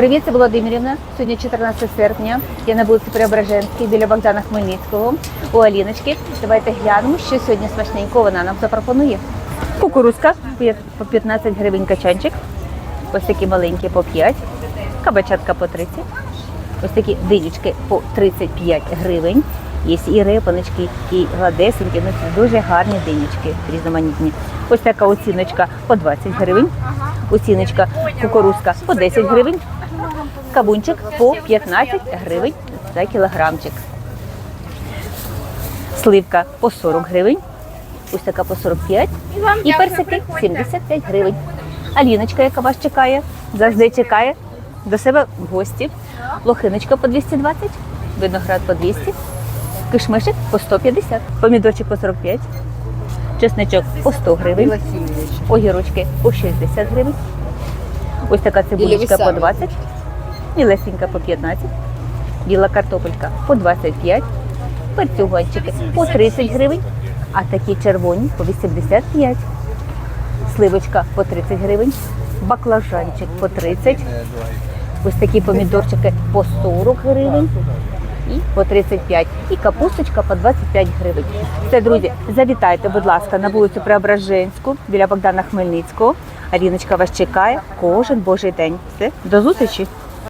Привіт, це Володимирівна. Сьогодні 14 серпня. Я на вулиці Преображенській біля Богдана Хмельницького у Аліночки. Давайте глянемо, що сьогодні смачненько вона нам запропонує. Кукурузка по 15 гривень качанчик. Ось такі маленькі по 5. Кабачатка по 30. Ось такі динічки по 35 гривень. Є і репаночки, і гладесенькі. Ну, це дуже гарні динічки, різноманітні. Ось така оціночка по 20 гривень. Оціночка кукурузка по 10 гривень. Кабунчик по 15 гривень за кілограмчик. Сливка по 40 гривень. Ось така по 45. І персики 75 гривень. Аліночка, яка вас чекає, завжди чекає до себе в гості. Лохиночка по 220, виноград по 200, кишмишик по 150, помідорчик по 45, чесничок по 100 гривень, огірочки по 60 гривень. Ось така цибулечка по 20, мілесенька по 15, біла картопелька по 25, перцюганчики по 30 гривень, а такі червоні по 85. Сливочка по 30 гривень, баклажанчик по 30, ось такі помідорчики по 40 гривень і по 35. І капусточка по 25 гривень. Все, друзі, завітайте, будь ласка, на вулицю Преображенську біля Богдана Хмельницького. Аліночка вас чекає кожен божий день. Все, до зустрічі!